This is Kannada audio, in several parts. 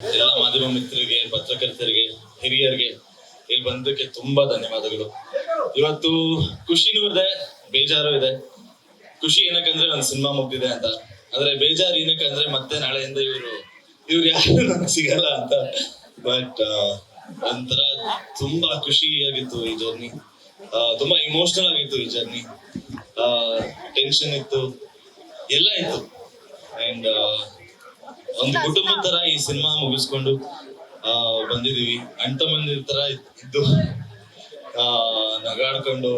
ಎಲ್ಲ ಮಾಧ್ಯಮ ಮಿತ್ರರಿಗೆ, ಪತ್ರಕರ್ತರಿಗೆ, ಹಿರಿಯರಿಗೆ ಇಲ್ಲಿ ಬಂದಕ್ಕೆ ತುಂಬಾ ಧನ್ಯವಾದಗಳು. ಇವತ್ತು ಖುಷಿನೂ ಇದೆ, ಬೇಜಾರು ಇದೆ. ಖುಷಿ ಏನಕ್ಕಂದ್ರೆ ಒಂದ್ ಸಿನಿಮಾ ಮುಗ್ದಿದೆ ಅಂತ. ಆದ್ರೆ ಬೇಜಾರು ಏನಕ್ಕಂದ್ರೆ ಮತ್ತೆ ನಾಳೆಯಿಂದ ಇವರು ಇವ್ರು ಯಾರು ಸಿಗಲ್ಲ ಅಂತ. ಬಟ್ ಒಂಥರ ತುಂಬಾ ಖುಷಿಯಾಗಿತ್ತು ಈ ಜರ್ನಿ ತುಂಬಾ ಇಮೋಷನಲ್ ಆಗಿತ್ತು ಈ ಜರ್ನಿ ಟೆನ್ಷನ್ ಇತ್ತು. ಎಲ್ಲ ಇತ್ತು. ಅಂಡ್ ಒಂದು ಕುಟುಂಬದ ತರ ಈ ಸಿನಿಮಾ ಮುಗಿಸ್ಕೊಂಡು ಆ, ಬಂದಿದೀವಿ. ಅಣ್ಣ ಮಂದಿರ ತರ ಇದ್ದು ಆ, ನಗಾಡ್ಕೊಂಡು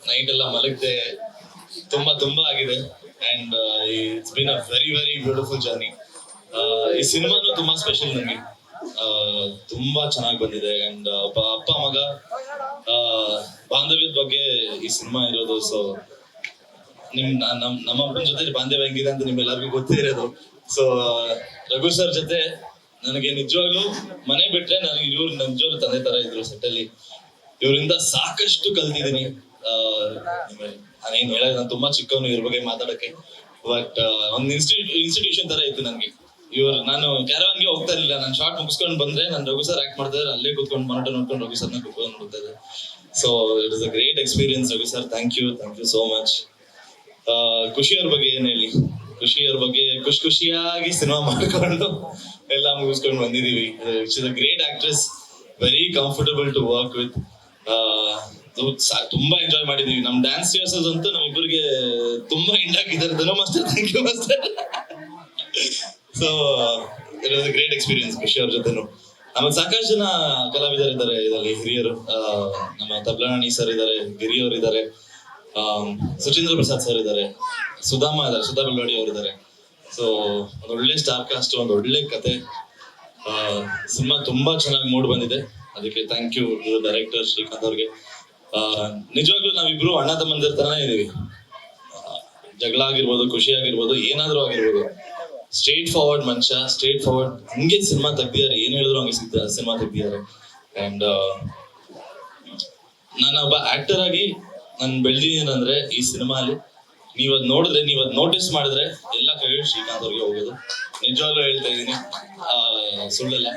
ನೈಟ್ ಎಲ್ಲ ಮಲಗದೆ ತುಂಬಾ ತುಂಬಾ ಆಗಿದೆ. And it's been a very very beautiful journey ಈ ಸಿನಿಮಾನು ತುಂಬಾ ಸ್ಪೆಷಲ್ ನನಗೆ ತುಂಬಾ ಚೆನ್ನಾಗಿ ಬಂದಿದೆ. ಅಂಡ್ ಒಬ್ಬ ಅಪ್ಪ ಮಗ ಬಾಂಧವ್ಯದ ಬಗ್ಗೆ ಈ ಸಿನಿಮಾ ಇರೋದು ಸೊ ನಿಮ್ ನಮ್, ನಮ್ಮ ಜೊತೆ ಬಾಂಧವ್ಯ ಹೆಂಗಿದೆ ಅಂತ ನಿಮ್ಮೆಲ್ಲರಿಗೂ ಗೊತ್ತೇ ಇರೋದು. ಸೊ ರಘು ಸರ್ ಜೊತೆ ನನಗೆ ನಿಜವಾಗ್ಲೂ ಮನೆ ಬಿಟ್ರೆ ನನಗೆ ಇವ್ರು ನಿಜವಾಗ್ಲೂ ತಂದೆ ತರ ಇದ್ರು ಸೆಟ್ ಅಲ್ಲಿ. ಇವರಿಂದ ಸಾಕಷ್ಟು ಕಲ್ತಿದ್ದೀನಿ. ಹೇಳ ನಾನೇನ್ ಹೇಳೋದು ನಾನು ತುಂಬಾ ಚಿಕ್ಕವನು ಇವ್ರ ಬಗ್ಗೆ ಮಾತಾಡಕ್ಕೆ ಬಟ್ ಒಂದು ಇನ್ಸ್ಟಿಟ್ಯೂ ಇನ್ಸ್ಟಿಟ್ಯೂಷನ್ ತರ ಇತ್ತು ನನಗೆ ಇವ್ರು, ನಾನು ಕ್ಯಾರವನ್ಗೆ ಹೋಗ್ತಾ ಇರಲಿಲ್ಲ. ನಾನು ಶಾರ್ಟ್ ಮುಗಿಸ್ಕೊಂಡು ಬಂದ್ರೆ ನಾನು ರಘು ಸರ್ ಆಕ್ಟ್ ಮಾಡ್ತಾ ಇದ್ರೆ, ಅಲ್ಲೇ ಕೂತ್ಕೊಂಡು ಮಾನಿಟರ್ ನೋಡ್ಕೊಂಡು ರಘು ಸರ್ನ ಕೂತ್ಕೊಂಡು ನೋಡ್ತಾ ಇದ್ದೆ so it is a great experience Raghu sir thank you thank you so much ಆ, ಖುಷಿ ಅವ್ರ ಬಗ್ಗೆ ಏನ್ ಹೇಳಿ? ಖುಷಿಯವ್ರ ಬಗ್ಗೆ ಖುಷಿ ಖುಷಿಯಾಗಿ ಸಿನಿಮಾ ಮಾಡ್ಕೊಂಡು ಎಲ್ಲ ಮುಗಿಸ್ಕೊಂಡು ಬಂದಿದೀವಿ. Is a great actress very comfortable to work with ತುಂಬಾ ಎಂಜಾಯ್ ಮಾಡಿದೀವಿ. ನಮ್ ಡ್ಯಾನ್ಸ್ ರಿಹರ್ಸಲ್ಸ್ ಅಂತೂ ನಮ್ಮಿಬ್ಬರಿಗೆ ತುಂಬಾ ಎಂಡ್ ಹಾಕಿದ್ದಾರೆ. Dhanu master thank you master so it was a great experience ಖುಷಿ ಅವ್ರ ಜೊತೆನು. ಆಮೇಲೆ ಸಾಕಷ್ಟು ಜನ ಕಲಾವಿದರಿದ್ದಾರೆ ಇದರಲ್ಲಿ ಹಿರಿಯರು. ನಮ್ಮ ತಬ್ಲಾಣಿ ಸರ್ ಇದ್ದಾರೆ ಗಿರಿಯವರು ಇದ್ದಾರೆ ಸುಚೇಂದ್ರ ಪ್ರಸಾದ್ ಸರ್ ಇದ್ದಾರೆ. ಸುಧಾಮ ಇದ್ದಾರೆ ಸುಧಾ ಬೆಳ್ಳವಾಡಿ ಅವರು ಇದ್ದಾರೆ ಸೊ ಒಂದು ಒಳ್ಳೆ ಸ್ಟಾರ್ ಕಾಸ್ಟ್ ಒಂದು ಒಳ್ಳೆ ಕತೆ. ಸಿನಿಮಾ ತುಂಬಾ ಚೆನ್ನಾಗಿ ಮೂಡ್ ಬಂದಿದೆ. ಅದಕ್ಕೆ ಥ್ಯಾಂಕ್ ಯು ಡೈರೆಕ್ಟರ್ ಶ್ರೀಕಾಂತ್ ಅವ್ರಿಗೆ. ನಿಜವಾಗ್ಲೂ ನಾವಿಬ್ರು ಅಣ್ಣ ತಮ್ಮಂದಿರ ತರನೇ ಇದೀವಿ. ಜಗಳ ಆಗಿರ್ಬೋದು, ಖುಷಿ ಆಗಿರ್ಬೋದು, ಏನಾದ್ರೂ ಆಗಿರ್ಬೋದು. ಸ್ಟ್ರೇಟ್ ಫಾರ್ವರ್ಡ್ ಮನುಷ್ಯ ಸ್ಟ್ರೇಟ್ ಫಾರ್ವರ್ಡ್ ಹಂಗೆ ಸಿನಿಮಾ ತೆಗ್ದಿದ್ದಾರೆ. ಏನ್ ಹೇಳಿದ್ರು ಹಂಗೆ ಸಿಗ್ತಾರೆ ಸಿನಿಮಾ ತೆಗ್ದಿದ್ದಾರೆ. ಅಂಡ್ ನಾನು ಒಬ್ಬ ಆಕ್ಟರ್ ಆಗಿ ನಾನು ಅಂದ್ರೆ ಈ ಸಿನಿಮಾ ಅಲ್ಲಿ ನೀವ್ ನೋಡಿದ್ರೆ ನೀವ್ ನೋಟಿಸ್ ಮಾಡಿದ್ರೆ ಎಲ್ಲ ಕ್ರೆಡಿಟ್ ಶ್ರೀಕಾಂತ್ ಅವ್ರಿಗೆ ಹೋಗೋದು. ನಿಜವಾಗ್ಲೂ ಹೇಳ್ತಾ ಆ, ಸುಳ್ಳಲ್ಲ.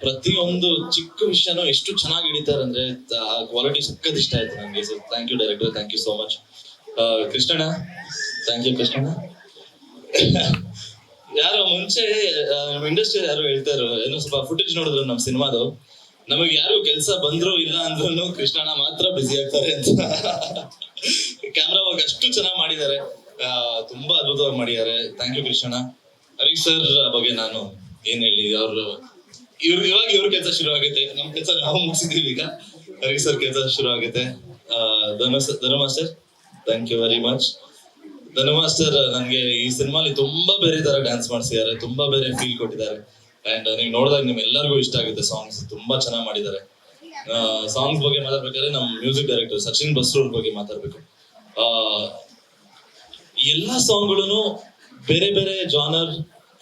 ಪ್ರತಿಯೊಂದು ಚಿಕ್ಕ ವಿಷಯನೂ ಎಷ್ಟು ಚೆನ್ನಾಗಿ ಹಿಡಿತಾರೆ ಅಂದ್ರೆ ಕ್ವಾಲಿಟಿ ಸಖತ್ ಇಷ್ಟ ಆಯ್ತು ನನಗೆ sir thank you director thank you so much Krishnanna? Thank you Krishnanna. ಯಾರೋ ಮುಂಚೆ ಇಂಡಸ್ಟ್ರಿ ಯಾರು ಹೇಳ್ತಾರೋ ಏನೋ ಸ್ವಲ್ಪ ಫುಟೇಜ್ ನೋಡಿದ್ರು ನಮ್ಮ ಸಿನಿಮಾದು. ನಮಗೆ ಯಾರು ಕೆಲಸ ಬಂದ್ರು ಇಲ್ಲ ಅಂದ್ರೂ ಕೃಷ್ಣಣ್ಣ ಮಾತ್ರ ಬ್ಯುಸಿ ಆಗ್ತಾರೆ ಅಂತ. ಕ್ಯಾಮ್ರಾ ವರ್ಕ್ ಅಷ್ಟು ಚೆನ್ನಾಗಿ ಮಾಡಿದ್ದಾರೆ. ತುಂಬಾ ಅದ್ಭುತವಾಗಿ ಮಾಡಿದ್ದಾರೆ. ಥ್ಯಾಂಕ್ ಯು ಕೃಷ್ಣಣ್ಣ. ಹರೀಶ್ ಸರ್ ಬಗ್ಗೆ ನಾನು ಏನ್ ಹೇಳಿ, ಅವ್ರು, ಇವ್ರ, ಇವಾಗ ಇವ್ರ ಕೆಲಸ ಶುರು ಆಗುತ್ತೆ ನಮ್ ಕೆಲಸ ನಾವು ಮುಗಿಸಿದೀವಿ ಈಗ. ಹರೀಶ್ ಸರ್ ಕೆಲಸ ಶುರು ಆಗುತ್ತೆ Dhanu master thank you very much Dhanu master ನನಗೆ ಈ ಸಿನಿಮಾಲಿ ತುಂಬಾ ಬೇರೆ ತರ ಡ್ಯಾನ್ಸ್ ಮಾಡಿಸಿದ್ದಾರೆ. ತುಂಬಾ ಬೇರೆ ಫೀಲ್ ಕೊಟ್ಟಿದ್ದಾರೆ. ಅಂಡ್ ನೀವು ನೋಡಿದಾಗ ನಿಮ್ ಎಲ್ಲರಿಗೂ ಇಷ್ಟ ಆಗುತ್ತೆ ಸಾಂಗ್ಸ್ ತುಂಬಾ ಚೆನ್ನಾಗಿ ಮಾಡಿದ್ದಾರೆ. ಸಾಂಗ್ಸ್ ಬಗ್ಗೆ ಮಾತಾಡ್ಬೇಕಾದ್ರೆ ನಮ್ಮ ಮ್ಯೂಸಿಕ್ ಡೈರೆಕ್ಟರ್ ಸಚಿನ್ ಬಸ್ರೂರ್ ಬಗ್ಗೆ ಮಾತಾಡ್ಬೇಕು. ಎಲ್ಲಾ ಸಾಂಗ್ಗಳನ್ನು ಬೇರೆ ಬೇರೆ ಜಾನರ್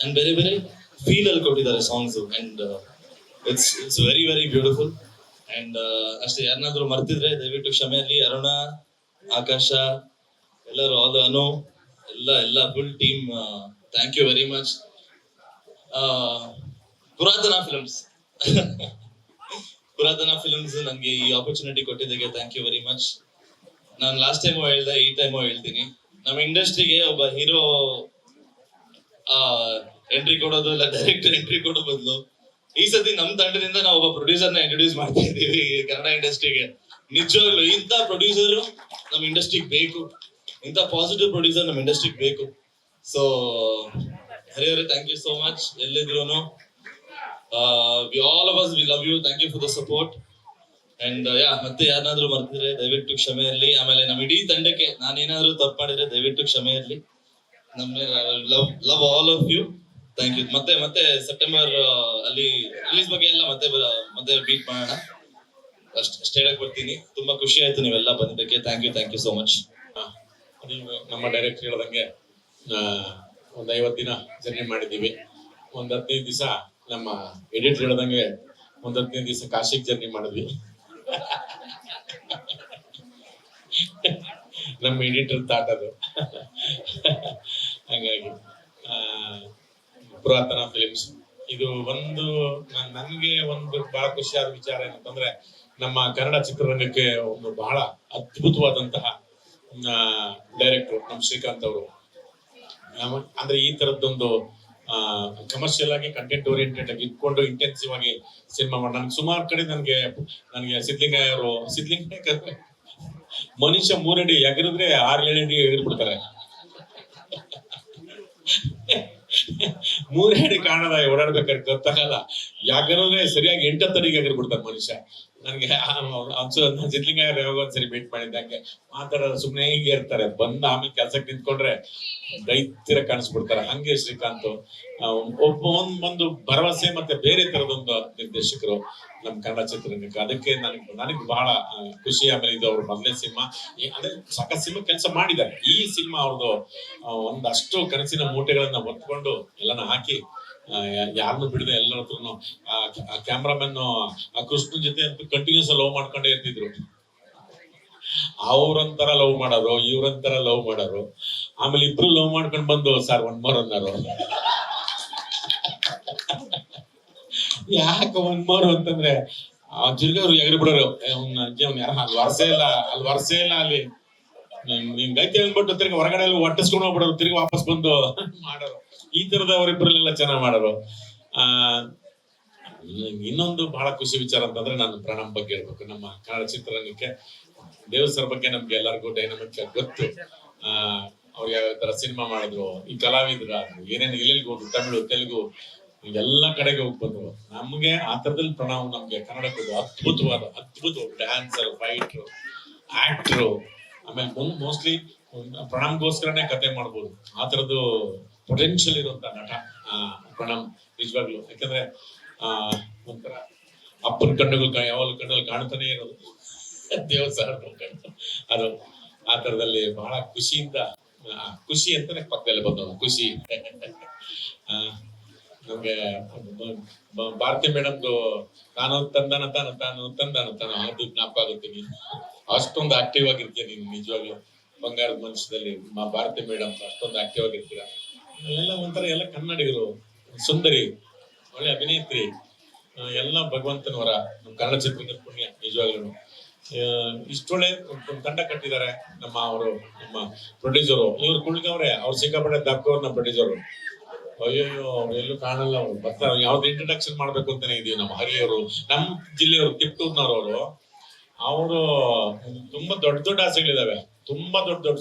ಅಂಡ್ ಬೇರೆ ಬೇರೆ ಫೀಲ್ ಅಲ್ಲಿ ಕೊಟ್ಟಿದ್ದಾರೆ songs and it's it's very very beautiful and ಅಷ್ಟೇ, ಯಾರನ್ನಾದ್ರೂ ಮರ್ತಿದ್ರೆ ದಯವಿಟ್ಟು ಕ್ಷಮೆಯಲ್ಲಿ ಅರುಣ, ಆಕಾಶ, ಎಲ್ಲರೂ ಆಲ್ ಅನು, ಎಲ್ಲ ಎಲ್ಲ full team thank you very much Puratana films Puratana films ನನಗೆ ಈ ಆಪರ್ಚುನಿಟಿ ಕೊಟ್ಟಿದ್ದಕ್ಕೆ ಥ್ಯಾಂಕ್ ಯು ವೆರಿ ಮಚ್ ನಾನು ಲಾಸ್ಟ್ ಟೈಮು ಹೇಳ್ದೆ, ಈ ಟೈಮು ಹೇಳ್ತೀನಿ. ನಮ್ಮ ಇಂಡಸ್ಟ್ರಿಗೆ ಒಬ್ಬ ಹೀರೋ ಎಂಟ್ರಿ ಕೊಡೋದು ಇಲ್ಲ ಡೈರೆಕ್ಟರ್ ಎಂಟ್ರಿ ಕೊಡೋ ಬದಲು, ಈ ಸತಿ ನಮ್ಮ ತಂಡದಿಂದ ನಾವು ಒಬ್ಬ ಪ್ರೊಡ್ಯೂಸರ್ನ ಇಂಟ್ರೊಡ್ಯೂಸ್ ಮಾಡ್ತಾ ಕನ್ನಡ ಇಂಡಸ್ಟ್ರಿಗೆ ನಿಜವಾಗ್ಲು ಇಂಥ ಪ್ರೊಡ್ಯೂಸರ್ ನಮ್ಮ ಇಂಡಸ್ಟ್ರಿಗೆ ಬೇಕು. ಇಂಥ ಪಾಸಿಟಿವ್ ಪ್ರೊಡ್ಯೂಸರ್ ನಮ್ಮ ಇಂಡಸ್ಟ್ರಿಗೆ ಬೇಕು. So Harihari thank you so much ಎಲ್ಲಿದ್ರು we all of us we love you thank you for the support and yeah ಮತ್ತೆ ಯಾರನ್ನಾದ್ರೂ ಮರ್ತಿದ್ರೆ ದಯವಿಟ್ಟು ಕ್ಷಮೆ ಇರಲಿ ಆಮೇಲೆ ನಮ್ಮ ಇಡೀ ತಂಡಕ್ಕೆ ನಾನೇನಾದ್ರೂ ತಪ್ಪು ಮಾಡಿದ್ರೆ ದಯವಿಟ್ಟು ಕ್ಷಮೆ ಇರಲಿ ನಮ್ಮ love love all of you thank you ಮತ್ತೆ ಮತ್ತೆ ಸೆಪ್ಟೆಂಬರ್ ಅಲ್ಲಿ ರಿಲೀಸ್ ಬಗ್ಗೆ ಎಲ್ಲ ಮತ್ತೆ ಮತ್ತೆ ಬೀಟ್ ಮಾಡೋಣ. ಅಷ್ಟು, ಅಷ್ಟೇ ಹೇಳಕ್ ಬರ್ತೀನಿ. ತುಂಬಾ ಖುಷಿ ಆಯ್ತು ನೀವೆಲ್ಲ ಬಂದಿದ್ದಕ್ಕೆ. Thank you thank you so much ನೀವು ನಮ್ಮ ಡೈರೆಕ್ಟ್ ಹೇಳ್ದಂಗೆ ಒಂದ್ ಐವತ್ತು ದಿನ ಜರ್ನಿ ಮಾಡಿದ್ದೀವಿ. ಒಂದ್ ಹದಿನೈದು ದಿವಸ ನಮ್ಮ ಎಡಿಟ್ ಹೇಳ್ದಂಗೆ ಒಂದ್ ಹದಿನೈದು ದಿವಸ ಕಾಶಿಗ್ ಜರ್ನಿ ಮಾಡಿದ್ವಿ. ನಮ್ಮ ಎಡಿಟರ್ ತಾಟ್ ಅದು. ಹಾಗಾಗಿ ಪುರಾತನ ಫಿಲಿಮ್ಸ್ ಇದು ಒಂದು, ನನ್- ನನ್ಗೆ ಒಂದು ಬಹಳ ಖುಷಿಯಾದ ವಿಚಾರ ಏನಂತಂದ್ರೆ, ನಮ್ಮ ಕನ್ನಡ ಚಿತ್ರರಂಗಕ್ಕೆ ಒಂದು ಬಹಳ ಅದ್ಭುತವಾದಂತಹ ಡೈರೆಕ್ಟರ್ ನಮ್ಮ ಶ್ರೀಕಾಂತ್ ಅವರು. ಅಂದ್ರೆ ಈ ತರದ್ದೊಂದು ಕಮರ್ಷಿಯಲ್ ಆಗಿ ಕಂಟೆಂಟ್ ಓರಿಯೆಂಟೆಡ್ ಆಗಿ ಇಟ್ಕೊಂಡು ಇಂಟೆನ್ಸಿವ್ ಆಗಿ ಸಿನಿಮಾ ಮಾಡಿ ನನ್ಗೆ ಸುಮಾರು ಕಡೆ ನನಗೆ ನನಗೆ ಸಿದ್ಲಿಂಗಯ್ಯ ಅವರು ಸಿದ್ಲಿಂಗಯ್ಯ ಮನುಷ್ಯ ಮೂರಡಿ ಎಗರಿದ್ರೆ ಆರು ಏಳು ಅಡಿ ಎಗರ್ಬಿಡ್ತಾರೆ. ಮೂರಡಿ ಕಾಣದ ಓಡಾಡ್ಬೇಕಾದ್ರೆ ಗೊತ್ತಾಗಲ್ಲ. ಯಾಕಂದ್ರೆ ಸರಿಯಾಗಿ ಎಂಟತ್ತಡಿಗೆ ಎಗರ್ ಬಿಡ್ತಾನೆ ಮನುಷ್ಯ. ನನಗೆ ಸಿದ್ಲಿಂಗಯ್ಯ ಯಾವಾಗ ಒಂದ್ಸರಿ ಮಾಡಿದ್ದೆ ಮಾಡಿದ್ದಂಗೆ ಮಾತಾಡೋದು ಸುಮ್ಮನೆ ಹೀಗೆ ಇರ್ತಾರೆ. ಬಂದ ಆಮೇಲೆ ಕೆಲ್ಸಕ್ಕೆ ನಿಂತ್ಕೊಂಡ್ರೆ ದೈತ್ಯರ ಕಾಣಿಸ್ಬಿಡ್ತಾರೆ. ಹಂಗೆ ಶ್ರೀಕಾಂತ್. ಒಬ್ಬ ಒಂದ್ ಒಂದು ಭರವಸೆ ಮತ್ತೆ ಬೇರೆ ತರದೊಂದು ನಿರ್ದೇಶಕರು ನಮ್ಮ ಕನ್ನಡ ಚಿತ್ರರಂಗಕ್ಕೆ. ಅದಕ್ಕೆ ನನಗೆ ನನಗೆ ಬಹಳ ಖುಷಿ. ಆಮೇಲೆ ಇದು ಅವ್ರ ಮೊದಲನೇ ಸಿನಿಮಾ. ಅದೇ ಸಾಕಷ್ಟು ಸಿನಿಮಾ ಕೆಲಸ ಮಾಡಿದ್ದಾರೆ. ಈ ಸಿನಿಮಾ ಅವ್ರದ್ದು ಒಂದಷ್ಟು ಕನಸಿನ ಮೂಟೆಗಳನ್ನ ಹೊತ್ಕೊಂಡು ಎಲ್ಲಾನು ಹಾಕಿ ಯಾರನ್ನು ಬಿಡದೆ ಎಲ್ಲರ ಹತ್ರನು, ಆ ಕ್ಯಾಮ್ರಾಮನ್ ಆ ಕೃಷ್ಣನ್ ಜೊತೆ ಅಂತೂ ಕಂಟಿನ್ಯೂಸ್ ಲವ್ ಮಾಡ್ಕೊಂಡೇ ಇರ್ತಿದ್ರು. ಅವ್ರಂತರ ಲವ್ ಮಾಡೋರು, ಇವ್ರಂತರ ಲವ್ ಮಾಡೋರು. ಆಮೇಲೆ ಇಬ್ರು ಲವ್ ಮಾಡ್ಕೊಂಡ್ ಬಂದು ಸರ್ ಒನ್ ಮೋರ್ ಅನ್ನೋರು. ಯಾಕೆ ಒನ್ ಮೋರ್ ಅಂತಂದ್ರೆ, ಆ ತಿರ್ಗಿ ಅವ್ರು ಎಗರಿ ಬಿಡೋರು. ಯಾರ ಅಲ್ಲಿ ವರ್ಷೆ ಇಲ್ಲ, ಅಲ್ಲಿ ವರ್ಷೆ ಇಲ್ಲ ಅಲ್ಲಿ. ನಿಮ್ ಗೈತಿ ಅಂದ್ಬಿಟ್ಟು ತಿರ್ಗಿ ಹೊರಗಡೆ ಒಟ್ಟಿಸ್ಕೊಂಡು ಹೋಗ್ಬಿಡೋರು, ತಿರ್ಗಿ ವಾಪಸ್ ಬಂದು ಮಾಡೋರು. ಈ ತರದ ಅವರಿಬ್ಬರಲ್ಲೆಲ್ಲ ಚೆನ್ನಾಗಿ ಮಾಡೋರು. ಆ ಇನ್ನೊಂದು ಬಹಳ ಖುಷಿ ವಿಚಾರ ಅಂತಂದ್ರೆ ನಾನು ಪ್ರಣಮ್ ಬಗ್ಗೆ ಹೇಳ್ಬೇಕು. ನಮ್ಮ ಕನ್ನಡ ಚಿತ್ರರಂಗಕ್ಕೆ ದೇವಸ್ಥರ ಬಗ್ಗೆ ನಮ್ಗೆ ಎಲ್ಲರಿಗೂ ಡೈನಮಿಕ್ ಗೊತ್ತು. ಆ, ಅವ್ರು ಯಾವ ತರ ಸಿನಿಮಾ ಮಾಡಿದ್ರು, ಈ ಕಲಾವಿದ್ರ ಏನೇನು ಎಲ್ಲೆಲ್ಲಿಗೆ ಹೋದ್ರು, ತಮಿಳು, ತೆಲುಗು, ಎಲ್ಲ ಕಡೆಗೆ ಹೋಗಿ ಬಂದ್ರು. ನಮ್ಗೆ ಆ ತರದಲ್ಲಿ ಪ್ರಣಾಮ ನಮ್ಗೆ ಕನ್ನಡಕ್ಕೆ ಅದ್ಭುತವಾದ, ಅದ್ಭುತ ಡ್ಯಾನ್ಸರ್ ಫೈಟರ್ ಆಕ್ಟ್ರು ಆಮೇಲೆ ಮೋಸ್ಟ್ಲಿ ಪ್ರಣಾಮ್ಗೋಸ್ಕರನೇ ಕತೆ ಮಾಡ್ಬೋದು. ಆ ತರದ್ದು ಪೊಟೆನ್ಶಿಯಲ್ ಇರುವಂತ ನಟ ಪ್ರಣಮ್ ನಿಜವಾಗ್ಲು. ಯಾಕಂದ್ರೆ, ಆ, ಒಂಥರ ಅಪ್ಪನ ಕಣ್ಣುಗಳು ಯಾವಾಗ ಕಣ್ಣಲ್ಲಿ ಕಾಣ್ತಾನೆ ಇರೋದು. ದೇವಸ್ಥಾನ ಅದು ಆ ತರದಲ್ಲಿ ಬಹಳ ಖುಷಿಯಿಂದ ಖುಷಿ ಅಂತಾನೆ ಪಕ್ಕದಲ್ಲಿ ಬಂದವು ಖುಷಿ. ನಮ್ಗೆ ಭಾರತಿ ಮೇಡಮ್ದು ನಾನು ತಂದನ ತಾನು ತಾನು ತಂದನ ತಾನು, ಅದು ಜ್ಞಾಪಕ ಆಗುತ್ತೆ ನೀನು. ಅಷ್ಟೊಂದು ಆಕ್ಟಿವ್ ಆಗಿರ್ತೀನಿ ನಿಜವಾಗ್ಲು. ಬಂಗಾರದ ಮನುಷ್ಯದಲ್ಲಿ ಮಾ, ಭಾರತಿ ಮೇಡಮ್ ಅಷ್ಟೊಂದು ಆಕ್ಟಿವ್ ಆಗಿರ್ತೀರ. ಎಲ್ಲ ಒಂಥರ ಎಲ್ಲ ಕನ್ನಡಿಗರು, ಸುಂದರಿ, ಒಳ್ಳೆ ಅಭಿನೇತ್ರಿ ಎಲ್ಲ ಭಗವಂತನವರ ನಮ್ಮ ಕನ್ನಡ ಚಿತ್ರದ ಪುಣ್ಯ ನಿಜವಾಗ್ಲೂ ಇಷ್ಟೊಳ್ಳೆ ತಂಡ ಕಟ್ಟಿದ್ದಾರೆ ನಮ್ಮ ಅವರು, ನಮ್ಮ ಪ್ರೊಡ್ಯೂಸರು ಇವ್ರು ಕುಳಿತವ್ರೆ ಅವ್ರು ಸಿಕ್ಕಾಪಟ್ಟೆ ದಕ್ಕವ್ರು ನಮ್ಮ ಪ್ರೊಡ್ಯೂಸರು ಅಯ್ಯೋ ಅವ್ರು ಎಲ್ಲೂ ಕಾಣಲ್ಲ ಅವ್ರು. ಬರ್ತಾರೆ ಯಾವ್ದು ಇಂಟ್ರಡಕ್ಷನ್ ಮಾಡ್ಬೇಕು ಅಂತಾನೆ ಇದೀವಿ ನಮ್ಮ ಹರಿಯವರು ನಮ್ಮ ಜಿಲ್ಲೆಯವರು ತಿಪ್ಟೂರ್ನವ್ರು ಅವರು. ಅವರು, ತುಂಬಾ ದೊಡ್ಡ ದೊಡ್ಡ ಆಸೆಗಳಿದಾವೆ ತುಂಬಾ ದೊಡ್ಡ ದೊಡ್ಡ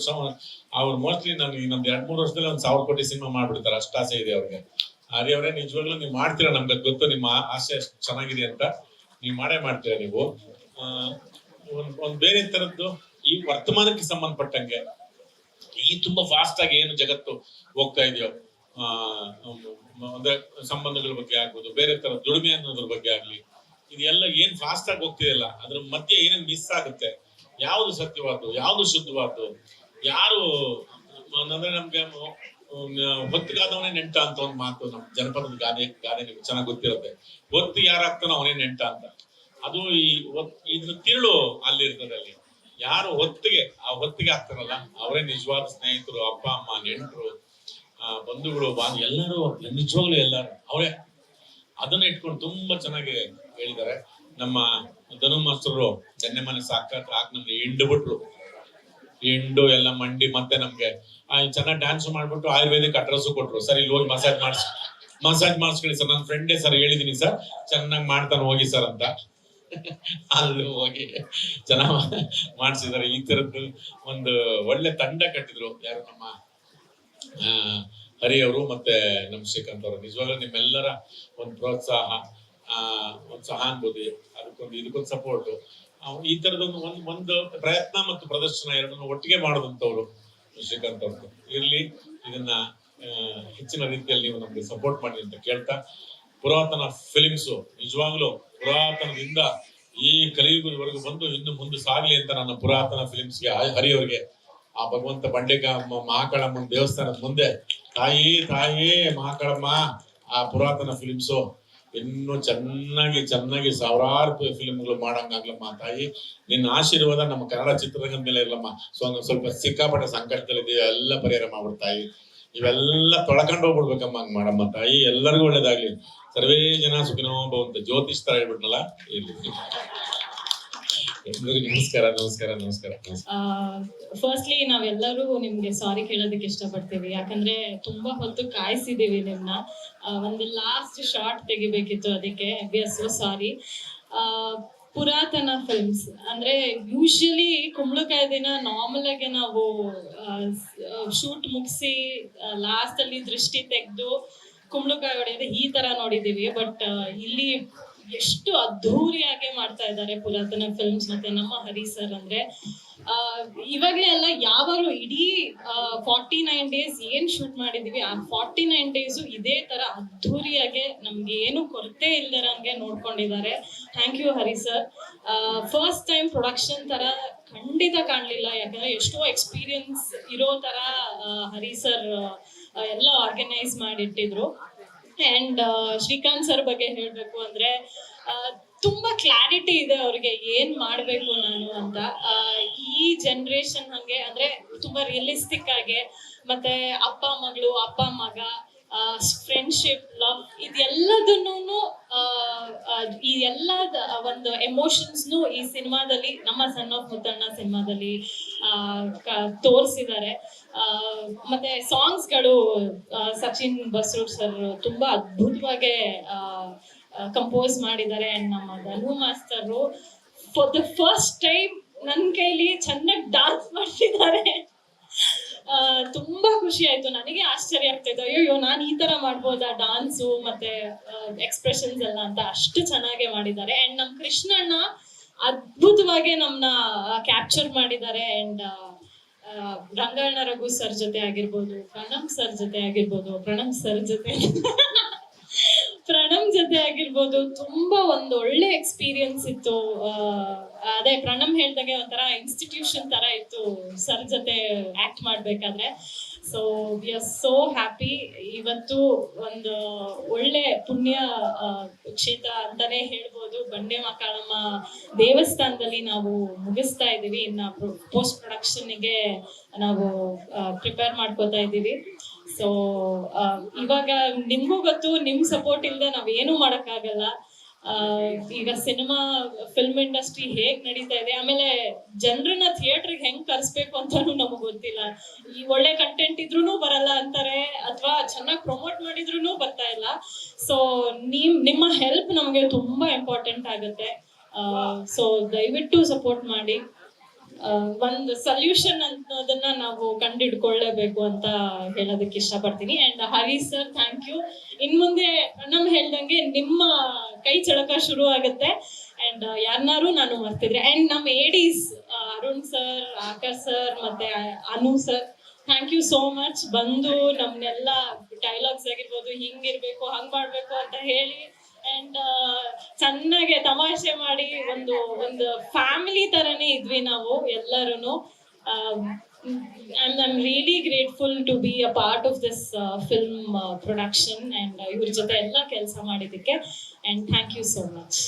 ಅವ್ರು ಮೋಸ್ಟ್ಲಿ ನಾನು ಇನ್ನೊಂದ್ ಎರಡ್ ಮೂರು ವರ್ಷದಲ್ಲಿ ಒಂದ್ ಸಾವಿರ ಕೋಟಿ ಸಿನಿಮಾ ಮಾಡ್ಬಿಡ್ತಾರೆ, ಅಷ್ಟ ಆಸೆ ಇದೆ ಅವ್ರಿಗೆ. ಹರಿ ಅವರೇ, ನಿಜವಾಗ್ಲೂ ನೀವು ಮಾಡ್ತೀರಾ ನಮ್ಗೆ? ಗೊತ್ತು, ನಿಮ್ಮ ಆಸೆ ಅಷ್ಟು ಚೆನ್ನಾಗಿದೆ ಅಂತ. ನೀವು ಮಾಡೇ ಮಾಡ್ತೀರಾ ನೀವು? ಒಂದ್ ಬೇರೆ ತರದ್ದು ಈ ವರ್ತಮಾನಕ್ಕೆ ಸಂಬಂಧಪಟ್ಟಂಗೆ, ಈ ತುಂಬಾ ಫಾಸ್ಟ್ ಆಗಿ ಏನು ಜಗತ್ತು ಹೋಗ್ತಾ ಇದೆಯೋ ಅಂದ್ರೆ ಸಂಬಂಧಗಳ ಬಗ್ಗೆ ಆಗ್ಬೋದು, ಬೇರೆ ತರ ದುಡಿಮೆ ಅನ್ನೋದ್ರ ಬಗ್ಗೆ ಆಗ್ಲಿ, ಇದೆಲ್ಲ ಏನ್ ಫಾಸ್ಟ್ ಆಗಿ ಹೋಗ್ತಿದೆಯಲ್ಲ ಅದ್ರ ಮಧ್ಯೆ ಏನೇನ್ ಮಿಸ್ ಆಗುತ್ತೆ? ಯಾವ್ದು ಸತ್ಯವಾದ್ದು, ಯಾವ್ದು ಶುದ್ಧವಾದ್ದು? ಯಾರು ಅಂದ್ರೆ ನಮ್ಗೆ ಹೊತ್ತಿಗಾದವನೇ ನೆಂಟ ಅಂತ ಒಂದ್ ಮಾತು ನಮ್ ಜನಪದದ ಗಾದೆ ಗಾದೆ ಚೆನ್ನಾಗಿ ಗೊತ್ತಿರುತ್ತೆ. ಹೊತ್ತು ಯಾರಾಗ್ತಾನ ಅವನೇ ನೆಂಟ ಅಂತ. ಅದು ಈ ಇದ್ರ ತಿರುಳು ಅಲ್ಲಿ ಇರ್ತದೆ ಅಲ್ಲಿ. ಯಾರು ಹೊತ್ತಿಗೆ, ಆ ಹೊತ್ತಿಗೆ ಆಗ್ತಾರಲ್ಲ, ಅವರೇ ನಿಜವಾದ ಸ್ನೇಹಿತರು, ಅಪ್ಪ, ಅಮ್ಮ, ನೆಂಟರು ಬಂಧುಗಳು, ಬಾ, ಎಲ್ಲರೂ, ನಿಜವಾಗ್ಲೂ ಎಲ್ಲರೂ, ಅವರೇ. ಅದನ್ನ ಇಟ್ಕೊಂಡು ತುಂಬಾ ಚೆನ್ನಾಗಿ ಹೇಳಿದ್ದಾರೆ. ನಮ್ಮ ಧನು ಮಾಸ್ತರು ನೆನ್ನೆ ಮನೆ ಸಾಕಾತ್ ಹಾಕ್ ನಮ್ಗೆ ಎಂಡು ಬಿಟ್ರು. ಎಂಡು ಎಲ್ಲ ಮಂಡಿ ಮತ್ತೆ ನಮ್ಗೆ. ಚೆನ್ನಾಗಿ ಡ್ಯಾನ್ಸ್ ಮಾಡ್ಬಿಟ್ಟು ಆಯುರ್ವೇದಿಕ್ ಅಡ್ರೆಸ್ ಕೊಟ್ರು. ಸರ್, ಇಲ್ಲಿ ಹೋಗಿ ಮಸಾಜ್ ಮಾಡಿಸ್ ಮಸಾಜ್ ಮಾಡಿಸ್ಕೊಳ್ಳಿ ಸರ್. ನನ್ನ ಫ್ರೆಂಡೇ ಸರ್ ಹೇಳಿದೀನಿ ಸರ್. ಚೆನ್ನಾಗಿ ಮಾಡ್ತಾನೆ ಹೋಗಿ ಸರ್ ಅಂತ. ಅಲ್ಲಿ ಹೋಗಿ ಚೆನ್ನಾಗಿ ಮಾಡ್ಸಿದಾರೆ. ಈ ತರದ್ದು ಒಂದು ಒಳ್ಳೆ ತಂಡ ಕಟ್ಟಿದ್ರು ಯಾರು ನಮ್ಮ ಹರಿ ಅವರು ಮತ್ತೆ ನಮ್ ಶ್ರೀಕಾಂತ್ ಅವರು. ನಿಜವಾಗ್ಲೂ ನಿಮ್ಮೆಲ್ಲರ ಒಂದು ಪ್ರೋತ್ಸಾಹ. ಒಂದು ಸಹಾನುಭೂತಿ, ಅದಕ್ಕೊಂದು, ಇದಕ್ಕೊಂದು ಸಪೋರ್ಟ್ ಈ ತರದೊಂದು ಒಂದು ಒಂದು ಪ್ರಯತ್ನ ಮತ್ತು ಪ್ರದರ್ಶನ ಎರಡನ್ನು ಒಟ್ಟಿಗೆ ಮಾಡುವಂತವ್ರು ಶ್ರೀಕಾಂತ್ ಅವರು ಇರ್ಲಿ, ಇದನ್ನ ಹೆಚ್ಚಿನ ರೀತಿಯಲ್ಲಿ ನೀವು ನಮ್ಗೆ ಸಪೋರ್ಟ್ ಮಾಡಿ ಅಂತ ಕೇಳ್ತಾ, ಪುರಾತನ ಫಿಲಿಮ್ಸು ನಿಜವಾಗ್ಲೂ ಪುರಾತನದಿಂದ ಈ ಕಲಿಯುಗದವರೆಗೂ ಬಂದು ಇನ್ನು ಮುಂದೆ ಸಾಗ್ಲಿ ಅಂತ ನನ್ನ ಪುರಾತನ ಫಿಲಿಮ್ಸ್ಗೆ ಹರಿಯವರಿಗೆ ಆ ಭಗವಂತ ಬಂಡೆಗ ಮಹಾಕಾಳಮ್ಮನ ದೇವಸ್ಥಾನದ ಮುಂದೆ, ತಾಯಿ ತಾಯಿ ಮಹಾಕಾಳಮ್ಮ, ಆ ಪುರಾತನ ಫಿಲಿಮ್ಸು ಇನ್ನು ಚೆನ್ನಾಗಿ ಚೆನ್ನಾಗಿ ಸಾವಿರಾರು ಫಿಲ್ಮ್ಗಳು ಮಾಡಂಗಾಗ್ಲಮ್ಮ ತಾಯಿ. ನಿನ್ನ ಆಶೀರ್ವಾದ ನಮ್ಮ ಕನ್ನಡ ಚಿತ್ರರಂಗದ ಮೇಲೆ ಇರ್ಲಮ್ಮ. ಸೊ ಸ್ವಲ್ಪ ಸಿಕ್ಕಾಪಟ್ಟೆ ಸಂಕಟದಲ್ಲಿ ಎಲ್ಲ ಪರಿಹಾರ ಮಾಡ್ಬಿಡ್ತಾಯಿ ಇವೆಲ್ಲ ತೊಳ್ಕೊಂಡು ಹೋಗ್ಬಿಡ್ಬೇಕಮ್ಮ ಹಂಗ ಮಾಡಮ್ಮ ತಾಯಿ. ಎಲ್ಲರಿಗೂ ಒಳ್ಳೇದಾಗ್ಲಿ. ಸರ್ವೇ ಜನ ಸುಖಿನೋ ಭವಂತ. ಜ್ಯೋತಿಷ್ ತರ ಹೇಳ್ಬಿಟ್ನಲ್ಲ ಇರ್ಲಿ. ನಮಸ್ಕಾರ ನಮಸ್ಕಾರ ನಮಸ್ಕಾರ. ಫಸ್ಟ್ಲಿ ನಾವೆಲ್ಲರೂ ನಿಮ್ಗೆ ಸಾರಿ ಕೇಳೋದಕ್ಕೆ ಇಷ್ಟಪಡ್ತೀವಿ. ಯಾಕಂದ್ರೆ ತುಂಬಾ ಹೊತ್ತು ಕಾಯಿಸಿದೀವಿ ನಿಮ್ನ. ಒಂದು ಲಾಸ್ಟ್ ಶಾರ್ಟ್ ತೆಗಿಬೇಕಿತ್ತು ಅದಕ್ಕೆ. ಬಿ ಆರ್ ಸಾರಿ ಪುರಾತನ ಫಿಲ್ಮ್ಸ್ ಅಂದ್ರೆ ಯೂಶಲಿ ಕುಂಬಳಕಾಯಿ ದಿನ ನಾರ್ಮಲ್ ಆಗಿ ನಾವು ಶೂಟ್ ಮುಗಿಸಿ ಲಾಸ್ಟ್ ಅಲ್ಲಿ ದೃಷ್ಟಿ ತೆಗೆದು ಕುಂಬಳಕಾಯಿ ಹೊಡೆಯೋದು ಈ ತರ ನೋಡಿದೀವಿ. ಬಟ್ ಇಲ್ಲಿ ಎಷ್ಟು ಅದ್ಧೂರಿಯಾಗಿ ಮಾಡ್ತಾ ಇದ್ದಾರೆ ಪುರಾತನ ಫಿಲ್ಮ್ಸ್ ಮತ್ತೆ ನಮ್ಮ ಹರಿ ಸರ್ ಅಂದ್ರೆ. ಇವಾಗ್ಲೇ ಅಲ್ಲ, ಯಾವಾಗಲೂ ಇಡೀ ಫಾರ್ಟಿ ನೈನ್ ಡೇಸ್ ಏನ್ ಶೂಟ್ ಮಾಡಿದೀವಿ, ಆ ಫಾರ್ಟಿ ನೈನ್ ಡೇಸು ಇದೇ ತರ ಅದ್ಧೂರಿಯಾಗೆ ನಮ್ಗೆ ಏನು ಕೊರತೆ ಇಲ್ದಿರಂಗೆ ನೋಡ್ಕೊಂಡಿದ್ದಾರೆ. Thank you Hari sir first time production ತರ ಖಂಡಿತ ಕಾಣ್ಲಿಲ್ಲ, ಯಾಕಂದ್ರೆ ಎಷ್ಟೋ ಎಕ್ಸ್ಪೀರಿಯನ್ಸ್ ಇರೋ ತರ ಹರಿ ಸರ್ ಎಲ್ಲ ಆರ್ಗನೈಸ್ ಮಾಡಿಟ್ಟಿದ್ರು. ಅಂಡ್ ಶ್ರೀಕಾಂತ್ ಸರ್ ಬಗ್ಗೆ ಹೇಳಬೇಕು ಅಂದ್ರೆ ತುಂಬಾ ಕ್ಲಾರಿಟಿ ಇದೆ ಅವ್ರಿಗೆ ಏನ್ ಮಾಡ್ಬೇಕು ನಾನು ಅಂತ. ಈ ಜನ್ರೇಷನ್ ಹಂಗೆ ಅಂದ್ರೆ ತುಂಬಾ ರಿಯಲಿಸ್ಟಿಕ್ ಆಗಿ, ಮತ್ತೆ ಅಪ್ಪ ಮಗಳು, ಅಪ್ಪ ಮಗ ಫ್ರೆಂಡ್ಶಿಪ್ ಲವ್ ಇದೆಲ್ಲದನ್ನು ಈ ಎಲ್ಲ ಒಂದು ಎಮೋಷನ್ಸ್ನು ಈ ಸಿನಿಮಾದಲ್ಲಿ, ನಮ್ಮ ಸಣ್ಣ ಮುದ್ದಣ್ಣ ಸಿನಿಮಾದಲ್ಲಿ ತೋರಿಸಿದ್ದಾರೆ ಮತ್ತೆ ಸಾಂಗ್ಸ್ಗಳು ಸಚಿನ್ ಬಸ್ರೂರ್ ಸರ್ ತುಂಬಾ ಅದ್ಭುತವಾಗಿ ಕಂಪೋಸ್ ಮಾಡಿದ್ದಾರೆ ಅಂಡ್ ನಮ್ಮ Dhanu master for the first time ನನ್ನ ಕೈಲಿ ಚೆನ್ನಾಗಿ ಡಾನ್ಸ್ ಮಾಡ್ತಿದ್ದಾರೆ ತುಂಬಾ ಖುಷಿ ಆಯ್ತು. ನನಗೆ ಆಶ್ಚರ್ಯ ಆಗ್ತಾಯಿತ್ತು ಅಯ್ಯೋ ನಾನು ಈ ತರ ಮಾಡ್ಬೋದಾ ಡಾನ್ಸು ಮತ್ತೆ ಎಕ್ಸ್ಪ್ರೆಷನ್ಸ್ ಎಲ್ಲ ಅಂತ ಅಷ್ಟು ಚೆನ್ನಾಗೆ ಮಾಡಿದ್ದಾರೆ. ಅಂಡ್ ನಮ್ ಕೃಷ್ಣಣ್ಣ ಅದ್ಭುತವಾಗಿ ನಮ್ನ ಕ್ಯಾಪ್ಚರ್ ಮಾಡಿದ್ದಾರೆ. ಅಂಡ್ ರಂಗಣ್ಣ ರಘು ಸರ್ ಜೊತೆ ಆಗಿರ್ಬೋದು, ಪ್ರಣಮ್ ಸರ್ ಜೊತೆ ಆಗಿರ್ಬೋದು, ಪ್ರಣಮ್ ಸರ್ ಜೊತೆ. ಪ್ರಣಮ್ ಜೊತೆ ಆಗಿರ್ಬೋದು, ತುಂಬಾ ಒಂದು ಒಳ್ಳೆ ಎಕ್ಸ್ಪೀರಿಯನ್ಸ್ ಇತ್ತು. ಅದೇ ಪ್ರಣಮ್ ಹೇಳ್ದಾಗೆ ಒಂಥರ ಇನ್ಸ್ಟಿಟ್ಯೂಷನ್ ತರ ಇತ್ತು ಸರ್ ಜೊತೆ ಆಕ್ಟ್ ಮಾಡ್ಬೇಕಾದ್ರೆ. So we are so happy ಇವತ್ತು ಒಂದು ಒಳ್ಳೆ ಪುಣ್ಯ ಕ್ಷೇತ್ರ ಅಂತಾನೆ ಹೇಳ್ಬೋದು. ಬಂಡೆ ಮಕ್ಕಳಮ್ಮ ದೇವಸ್ಥಾನದಲ್ಲಿ ನಾವು ಮುಗಿಸ್ತಾ ಇದ್ದೀವಿ. ಇನ್ನ ಪೋಸ್ಟ್ ಪ್ರೊಡಕ್ಷನ್ಗೆ ನಾವು ಪ್ರಿಪೇರ್ ಮಾಡ್ಕೋತಾ ಇದ್ದೀವಿ. ಸೊ ಇವಾಗ ನಿಮ್ಗೂ ಗೊತ್ತು ನಿಮ್ ಸಪೋರ್ಟ್ ಇಲ್ಲದೆ ನಾವ್ ಏನು ಮಾಡಕ್ಕಾಗಲ್ಲ. ಆ, ಈಗ ಸಿನಿಮಾ ಫಿಲ್ಮ್ ಇಂಡಸ್ಟ್ರಿ ಹೇಗ್ ನಡೀತಾ ಇದೆ ಆಮೇಲೆ ಜನರನ್ನ ಥಿಯೇಟರ್ಗೆ ಹೆಂಗ್ ಕರ್ಸ್ಬೇಕು ಅಂತಾನು ನಮಗ್ ಗೊತ್ತಿಲ್ಲ. ಈ ಒಳ್ಳೆ ಕಂಟೆಂಟ್ ಇದ್ರೂನು ಬರಲ್ಲ ಅಂತಾರೆ ಅಥವಾ ಚೆನ್ನಾಗಿ ಪ್ರಮೋಟ್ ಮಾಡಿದ್ರೂನು ಬರ್ತಾ ಇಲ್ಲ. ಸೊ ನಿಮ್ ನಿಮ್ಮ ಹೆಲ್ಪ್ ನಮಗೆ ತುಂಬಾ ಇಂಪಾರ್ಟೆಂಟ್ ಆಗುತ್ತೆ. ಸೊ ದಯವಿಟ್ಟು ಸಪೋರ್ಟ್ ಮಾಡಿ. ಒಂದು ಸೊಲ್ಯೂಷನ್ ಅನ್ನೋದನ್ನ ನಾವು ಕಂಡಿಡ್ಕೊಳ್ಳೇಬೇಕು ಅಂತ ಹೇಳೋದಕ್ಕೆ ಇಷ್ಟಪಡ್ತೀನಿ. And Hari sir thank you ಇನ್ ಮುಂದೆ ನಮ್ ಹೇಳ್ದಂಗೆ ನಿಮ್ಮ ಕೈ ಚಳಕ ಶುರು ಆಗುತ್ತೆ. ಅಂಡ್ ಯಾರನ್ನಾರು ನಾನು ಮರ್ತಿದ್ರೆ. ಅಂಡ್ ನಮ್ಮ ADs Arun sir Akar sir ಮತ್ತೆ Anu sir thank you so much ಬಂದು ನಮ್ನೆಲ್ಲ ಡೈಲಾಗ್ಸ್ ಆಗಿರ್ಬೋದು, ಹಿಂಗಿರ್ಬೇಕು, ಹಂಗ್ ಮಾಡ್ಬೇಕು ಅಂತ ಹೇಳಿ ಅಂಡ್ ಚೆನ್ನಾಗೆ ತಮಾಷೆ ಮಾಡಿ ಒಂದು ಒಂದು ಫ್ಯಾಮಿಲಿ ತರನೇ ಇದ್ವಿ ನಾವು ಎಲ್ಲರೂ I am really grateful to be a part of this film production and ಇವ್ರ ಜೊತೆ ಎಲ್ಲ ಕೆಲಸ ಮಾಡಿದ್ದಕ್ಕೆ. And thank you so much